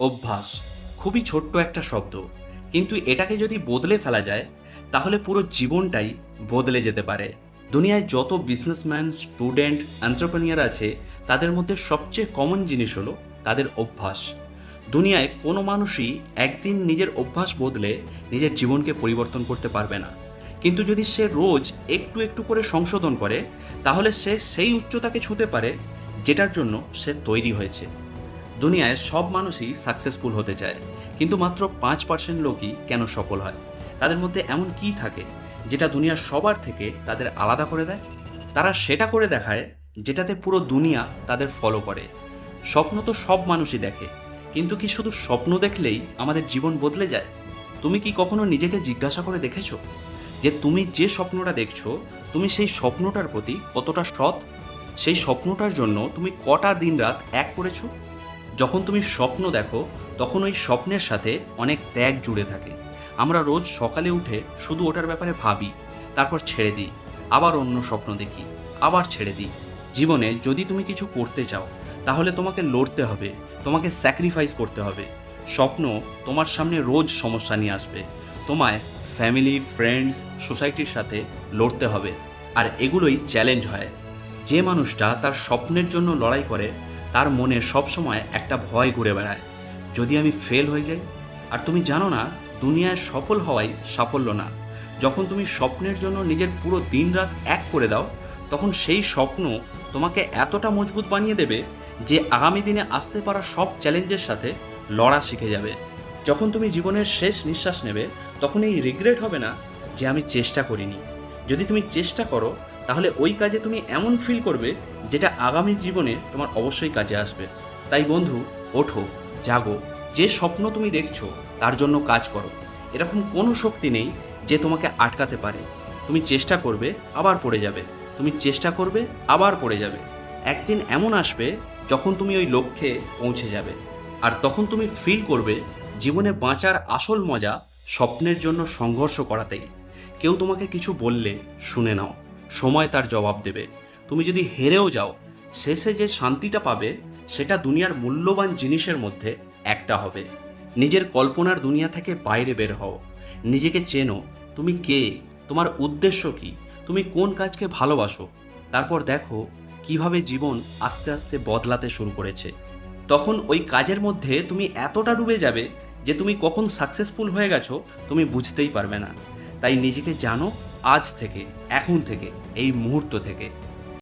অভ্যাস। খুবই ছোট্ট একটা শব্দ। কিন্তু এটাকে যদি বদলে ফেলা যায়, তাহলে পুরো জীবনটাই বদলে যেতে পারে। দুনিয়ায় যত বিজনেসম্যান স্টুডেন্ট এন্টারপ্রেনিয়ার আছে, তাদের মধ্যে সবচেয়ে কমন জিনিস হলো তাদের অভ্যাস। দুনিয়ায় কোনো মানুষই একদিন নিজের অভ্যাস বদলে নিজের জীবনকে পরিবর্তন করতে পারবে না। কিন্তু যদি সে রোজ একটু একটু করে সংশোধন করে, তাহলে সে সেই উচ্চতাকে ছুঁতে পারে, যেটার জন্য সে তৈরি হয়েছে। দুনিয়ায় সব মানুষই সাকসেসফুল হতে চায়। কিন্তু মাত্র পাঁচ পার্সেন্ট লোকই কেন সফল হয়? তাদের মধ্যে এমন কি থাকে যেটা দুনিয়ার সবার থেকে তাদের আলাদা করে দেয়? তারা সেটা করে দেখায় যেটাতে পুরো দুনিয়া তাদের ফলো করে। স্বপ্ন তো সব মানুষই দেখে। কিন্তু কি শুধু স্বপ্ন দেখলেই আমাদের জীবন বদলে যায়? তুমি কি কখনো নিজেকে জিজ্ঞাসা করে দেখেছ যে তুমি যে স্বপ্নটা দেখছ, তুমি সেই স্বপ্নটার প্রতি কতটা সৎ? সেই স্বপ্নটার জন্য তুমি কটা দিন রাত এক করেছ? যখন তুমি স্বপ্ন দেখো, তখন ওই স্বপ্নের সাথে অনেক ত্যাগ জুড়ে থাকে। আমরা রোজ সকালে উঠে শুধু ওটার ব্যাপারে ভাবি, তারপর ছেড়ে দিই, আবার অন্য স্বপ্ন দেখি, আবার ছেড়ে দিই। জীবনে যদি তুমি কিছু করতে চাও, তাহলে তোমাকে লড়তে হবে, তোমাকে স্যাক্রিফাইস করতে হবে। স্বপ্ন তোমার সামনে রোজ সমস্যা নিয়ে আসবে, তোমায় ফ্যামিলি ফ্রেন্ডস সোসাইটির সাথে লড়তে হবে। আর এগুলোই চ্যালেঞ্জ হয়। যে মানুষটা তার স্বপ্নের জন্য লড়াই করে তার মনে সবসময় একটা ভয় ঘুরে বেড়ায়। যদি আমি ফেল হয়ে যাই? আর তুমি জানো না, দুনিয়ায় সফল হওয়াই সাফল্য না। যখন তুমি স্বপ্নের জন্য নিজের পুরো দিনরাত এক করে দাও, তখন সেই স্বপ্ন তোমাকে এতটা মজবুত বানিয়ে দেবে যে আগামী দিনে আসতে পারা সব চ্যালেঞ্জের সাথে লড়া শিখে যাবে। যখন তুমি জীবনের শেষ নিঃশ্বাস নেবে, তখন এই রিগ্রেট হবে না যে আমি চেষ্টা করিনি। যদি তুমি চেষ্টা করো তাহলে ওই কাজে তুমি এমন ফিল করবে যেটা আগামী জীবনে তোমার অবশ্যই কাজে আসবে। তাই বন্ধু, ওঠো, জাগো। যে স্বপ্ন তুমি দেখছ, তার জন্য কাজ করো। এরকম কোনো শক্তি নেই যে তোমাকে আটকাতে পারে। তুমি চেষ্টা করবে, আবার পড়ে যাবে। তুমি চেষ্টা করবে, আবার পড়ে যাবে। একদিন এমন আসবে যখন তুমি ওই লক্ষ্যে পৌঁছে যাবে। আর তখন তুমি ফিল করবে, জীবনে বাঁচার আসল মজা স্বপ্নের জন্য সংঘর্ষ করাতেই। কেউ তোমাকে কিছু বললে শুনে নাও। সময় তার জবাব দেবে। তুমি যদি হেরেও যাও, শেষে যে শান্তিটা পাবে, সেটা দুনিয়ার মূল্যবান জিনিসের মধ্যে একটা হবে। নিজের কল্পনার দুনিয়া থেকে বাইরে বের হও। নিজেকে চেনো, তুমি কে, তোমার উদ্দেশ্য কি, তুমি কোন কাজকে ভালোবাসো, তারপর দেখো কীভাবে জীবন আস্তে আস্তে বদলাতে শুরু করেছে। তখন ওই কাজের মধ্যে তুমি এতটা ডুবে যাবে যে তুমি কখন সাকসেসফুল হয়ে গেছো, তুমি বুঝতেই পারবে না। তাই নিজেকে জানো আজ থেকে এখন থেকে এই মুহূর্ত থেকে।